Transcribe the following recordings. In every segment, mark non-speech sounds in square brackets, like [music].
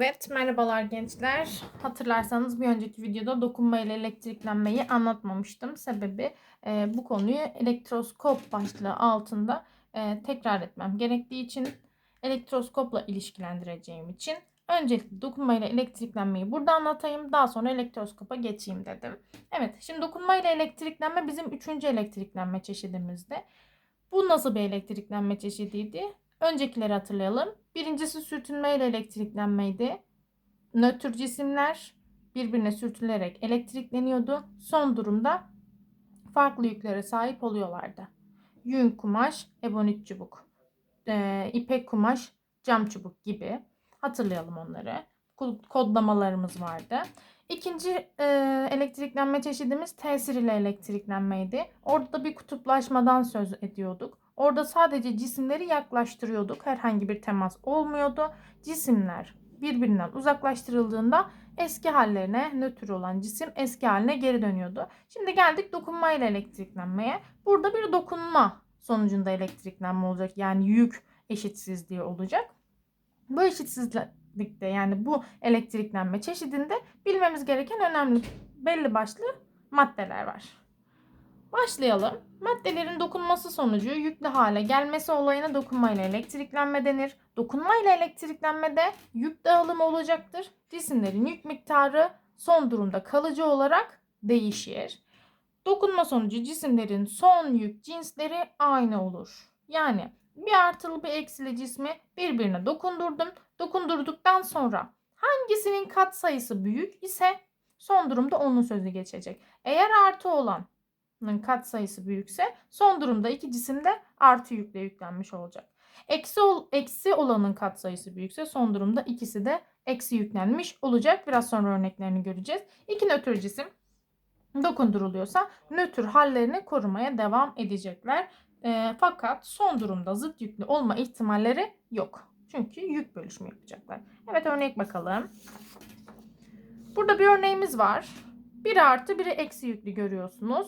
Evet, merhabalar gençler. Hatırlarsanız bir önceki videoda dokunma ile elektriklenmeyi anlatmamıştım. Sebebi e, bu konuyu elektroskop başlığı altında e, tekrar etmem gerektiği için elektroskopla ilişkilendireceğim için öncelikle dokunma ile elektriklenmeyi burada anlatayım. Daha sonra elektroskopa geçeyim dedim. Evet, şimdi dokunma ile elektriklenme bizim üçüncü elektriklenme çeşidimizde. Bu nasıl bir elektriklenme çeşidiydi? Öncekileri hatırlayalım. Birincisi sürtünme ile elektriklenmeydi. Nötr cisimler birbirine sürtülerek elektrikleniyordu. Son durumda farklı yüklere sahip oluyorlardı. Yün kumaş, ebonit çubuk, e, ipek kumaş, cam çubuk gibi. Hatırlayalım onları. Kodlamalarımız vardı. İkinci e, elektriklenme çeşidimiz tesir ile elektriklenmeydi. Orada da bir kutuplaşmadan söz ediyorduk. Orada sadece cisimleri yaklaştırıyorduk. Herhangi bir temas olmuyordu. Cisimler birbirinden uzaklaştırıldığında eski hallerine nötr olan cisim eski haline geri dönüyordu. Şimdi geldik dokunma ile elektriklenmeye. Burada bir dokunma sonucunda elektriklenme olacak. Yani yük eşitsizliği olacak. Bu eşitsizlikte yani bu elektriklenme çeşidinde bilmemiz gereken önemli belli başlı maddeler var. Başlayalım. Maddelerin dokunması sonucu yüklü hale gelmesi olayına dokunma ile elektriklenme denir. Dokunma ile elektriklenmede yük dağılımı olacaktır. Cisimlerin yük miktarı son durumda kalıcı olarak değişir. Dokunma sonucu cisimlerin son yük cinsleri aynı olur. Yani bir artılı bir eksili cismi birbirine dokundurdum. Dokundurduktan sonra hangisinin kat sayısı büyük ise son durumda onun sözü geçecek. Eğer artı olan kat sayısı büyükse son durumda iki cisim de artı yükle yüklenmiş olacak. Eksi, ol, eksi olanın kat sayısı büyükse son durumda ikisi de eksi yüklenmiş olacak. Biraz sonra örneklerini göreceğiz. İki nötr cisim dokunduruluyorsa nötr hallerini korumaya devam edecekler. E, fakat son durumda zıt yüklü olma ihtimalleri yok. Çünkü yük bölüşümü yapacaklar. Evet örnek bakalım. Burada bir örneğimiz var. Biri artı biri eksi yüklü görüyorsunuz.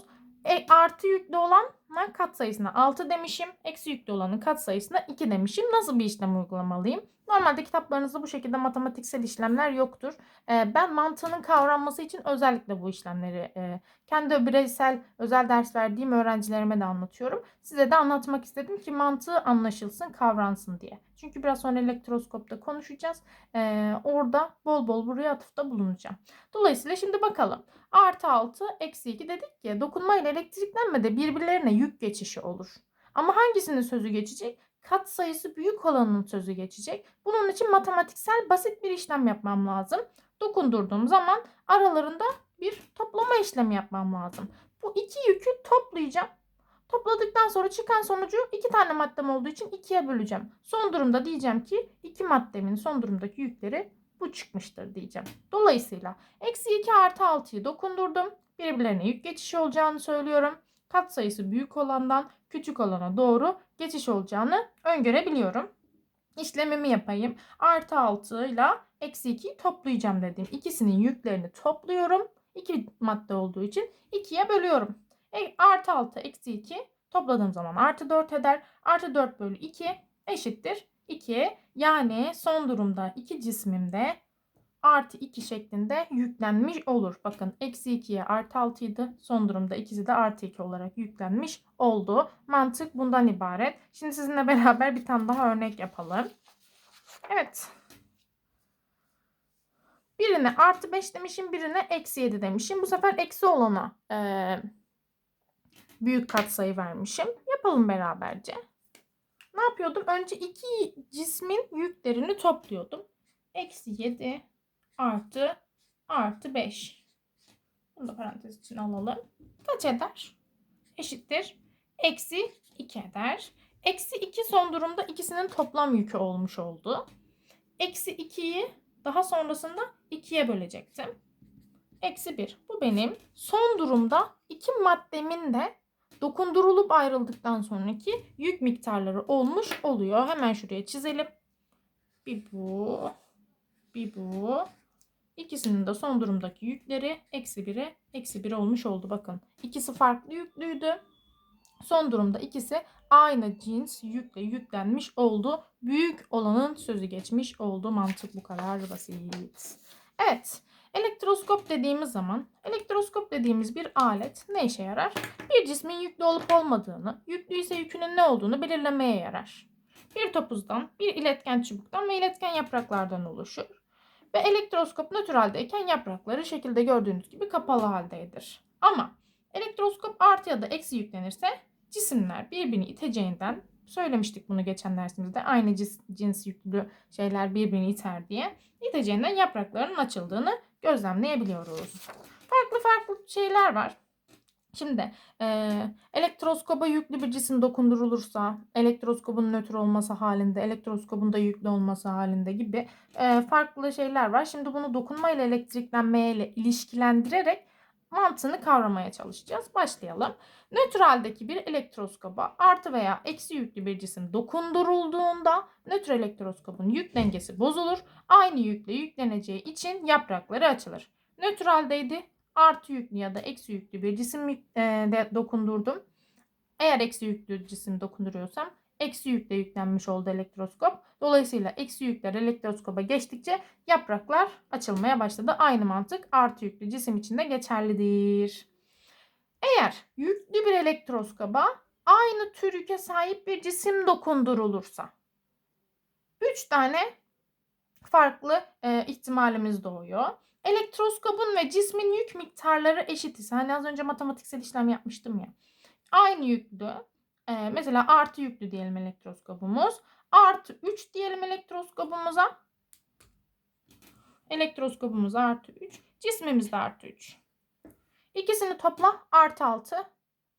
E, artı yüklü olan kat sayısına 6 demişim. Eksi yüklü olanın kat sayısına 2 demişim. Nasıl bir işlem uygulamalıyım? Normalde kitaplarınızda bu şekilde matematiksel işlemler yoktur. E, ben mantığının kavranması için özellikle bu işlemleri e, kendi bireysel özel ders verdiğim öğrencilerime de anlatıyorum. Size de anlatmak istedim ki mantığı anlaşılsın, kavransın diye. Çünkü biraz sonra elektroskopta konuşacağız. E, orada bol bol buraya atıfta bulunacağım. Dolayısıyla şimdi bakalım. Artı 6, eksi 2 dedik ki dokunma ile elektriklenmede birbirlerine yük geçişi olur. Ama hangisinin sözü geçecek? kat sayısı büyük olanın sözü geçecek. Bunun için matematiksel basit bir işlem yapmam lazım. Dokundurduğum zaman aralarında bir toplama işlemi yapmam lazım. Bu iki yükü toplayacağım. Topladıktan sonra çıkan sonucu iki tane maddem olduğu için ikiye böleceğim. Son durumda diyeceğim ki iki maddemin son durumdaki yükleri bu çıkmıştır diyeceğim. Dolayısıyla eksi 2 artı 6'yı dokundurdum. Birbirlerine yük geçişi olacağını söylüyorum kat sayısı büyük olandan küçük olana doğru geçiş olacağını öngörebiliyorum. İşlemimi yapayım. Artı 6 ile eksi 2'yi toplayacağım dedim. İkisinin yüklerini topluyorum. İki madde olduğu için 2'ye bölüyorum. E, artı 6 eksi 2 topladığım zaman artı 4 eder. Artı 4 bölü 2 eşittir 2. Yani son durumda iki cismimde artı 2 şeklinde yüklenmiş olur. Bakın eksi 2'ye artı 6 idi. Son durumda ikisi de artı 2 olarak yüklenmiş oldu. Mantık bundan ibaret. Şimdi sizinle [laughs] beraber bir tane daha örnek yapalım. Evet. Birine artı 5 demişim, birine eksi 7 demişim. Bu sefer eksi olana e, büyük katsayı vermişim. Yapalım beraberce. Ne yapıyordum? Önce iki cismin yüklerini topluyordum. Eksi 7 artı artı 5. Bunu da parantez için alalım. Kaç eder? Eşittir. Eksi 2 eder. Eksi 2 son durumda ikisinin toplam yükü olmuş oldu. Eksi 2'yi daha sonrasında 2'ye bölecektim. Eksi 1. Bu benim son durumda iki maddemin de dokundurulup ayrıldıktan sonraki yük miktarları olmuş oluyor. Hemen şuraya çizelim. Bir bu. Bir bu. İkisinin de son durumdaki yükleri eksi 1'e eksi 1 olmuş oldu. Bakın ikisi farklı yüklüydü. Son durumda ikisi aynı cins yükle yüklenmiş oldu. Büyük olanın sözü geçmiş oldu. Mantık bu kadar basit. Evet. Elektroskop dediğimiz zaman elektroskop dediğimiz bir alet ne işe yarar? Bir cismin yüklü olup olmadığını, yüklü ise yükünün ne olduğunu belirlemeye yarar. Bir topuzdan, bir iletken çubuktan ve iletken yapraklardan oluşur. Ve elektroskop nötr haldeyken yaprakları şekilde gördüğünüz gibi kapalı haldedir. Ama elektroskop artı ya da eksi yüklenirse cisimler birbirini iteceğinden söylemiştik bunu geçen dersimizde. Aynı cins, cins yüklü şeyler birbirini iter diye. iteceğinden yaprakların açıldığını gözlemleyebiliyoruz. Farklı farklı şeyler var. Şimdi e, elektroskoba yüklü bir cisim dokundurulursa, elektroskobun nötr olması halinde, elektroskobun da yüklü olması halinde gibi e, farklı şeyler var. Şimdi bunu dokunma ile elektriklenmeye ile ilişkilendirerek mantığını kavramaya çalışacağız. Başlayalım. Nötraldeki bir elektroskoba artı veya eksi yüklü bir cisim dokundurulduğunda nötr elektroskobun yük dengesi bozulur. Aynı yükle yükleneceği için yaprakları açılır. Nötraldeydi artı yüklü ya da eksi yüklü bir cisim e, de dokundurdum. Eğer eksi yüklü cisim dokunduruyorsam eksi yükle yüklenmiş oldu elektroskop. Dolayısıyla eksi yükler elektroskoba geçtikçe yapraklar açılmaya başladı. Aynı mantık artı yüklü cisim için de geçerlidir. Eğer yüklü bir elektroskoba aynı tür yüke sahip bir cisim dokundurulursa 3 tane farklı e, ihtimalimiz doğuyor. Elektroskopun ve cismin yük miktarları eşit ise hani az önce matematiksel işlem yapmıştım ya. Aynı yüklü. E, mesela artı yüklü diyelim elektroskopumuz. Artı 3 diyelim elektroskopumuza. Elektroskopumuz artı 3. Cismimiz de artı 3. İkisini topla artı 6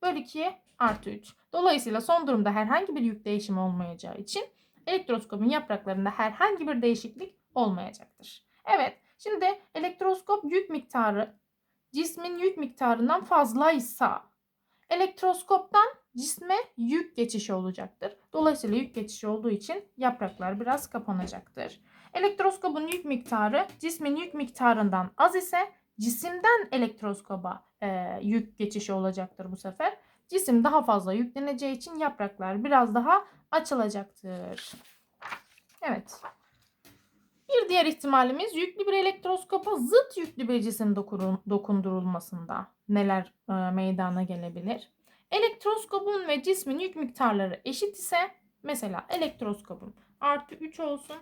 bölü 2'ye artı 3. Dolayısıyla son durumda herhangi bir yük değişimi olmayacağı için elektroskopun yapraklarında herhangi bir değişiklik olmayacaktır. Evet şimdi elektroskop yük miktarı cismin yük miktarından fazlaysa elektroskoptan cisme yük geçişi olacaktır. Dolayısıyla yük geçişi olduğu için yapraklar biraz kapanacaktır. Elektroskopun yük miktarı cismin yük miktarından az ise cisimden elektroskoba e, yük geçişi olacaktır bu sefer. Cisim daha fazla yükleneceği için yapraklar biraz daha açılacaktır. Evet. Diğer ihtimalimiz yüklü bir elektroskopa zıt yüklü bir cisim dokundurulmasında neler e, meydana gelebilir? Elektroskopun ve cismin yük miktarları eşit ise mesela elektroskopun artı 3 olsun.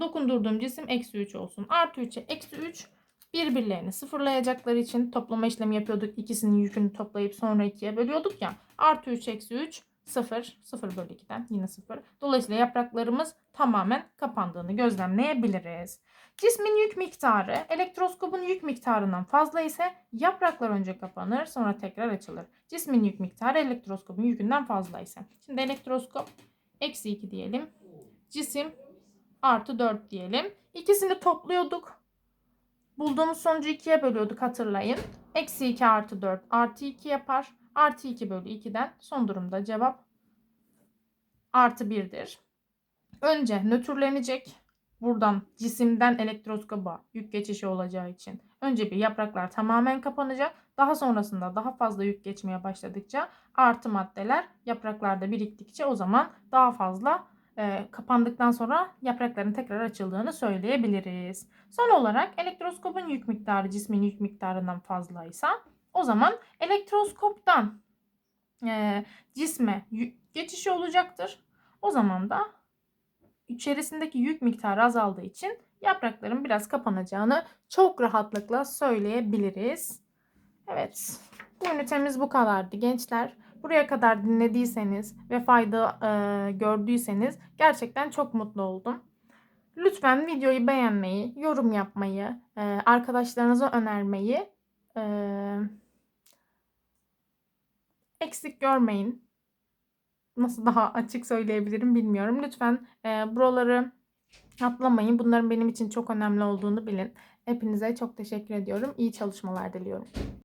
Dokundurduğum cisim eksi 3 olsun. Artı 3'e eksi 3 birbirlerini sıfırlayacakları için toplama işlemi yapıyorduk. İkisinin yükünü toplayıp sonra ikiye bölüyorduk ya. Artı 3 eksi 3 0. 0 bölü 2'den yine 0. Dolayısıyla yapraklarımız tamamen kapandığını gözlemleyebiliriz. Cismin yük miktarı elektroskopun yük miktarından fazla ise yapraklar önce kapanır sonra tekrar açılır. Cismin yük miktarı elektroskopun yükünden fazla ise. Şimdi elektroskop eksi 2 diyelim. Cisim artı 4 diyelim. İkisini topluyorduk. Bulduğumuz sonucu 2'ye bölüyorduk hatırlayın. Eksi 2 artı 4 artı 2 yapar. Artı 2 bölü 2'den son durumda cevap artı 1'dir. Önce nötrlenecek. Buradan cisimden elektroskoba yük geçişi olacağı için önce bir yapraklar tamamen kapanacak. Daha sonrasında daha fazla yük geçmeye başladıkça artı maddeler yapraklarda biriktikçe o zaman daha fazla e, kapandıktan sonra yaprakların tekrar açıldığını söyleyebiliriz. Son olarak elektroskopun yük miktarı cismin yük miktarından fazlaysa o zaman elektroskoptan e, cisme geçişi olacaktır. O zaman da içerisindeki yük miktarı azaldığı için yaprakların biraz kapanacağını çok rahatlıkla söyleyebiliriz. Evet. Bu ünitemiz bu kadardı gençler. Buraya kadar dinlediyseniz ve fayda e, gördüyseniz gerçekten çok mutlu oldum. Lütfen videoyu beğenmeyi, yorum yapmayı, e, arkadaşlarınıza önermeyi e, eksik görmeyin. Nasıl daha açık söyleyebilirim bilmiyorum. Lütfen e, buraları atlamayın. Bunların benim için çok önemli olduğunu bilin. Hepinize çok teşekkür ediyorum. İyi çalışmalar diliyorum.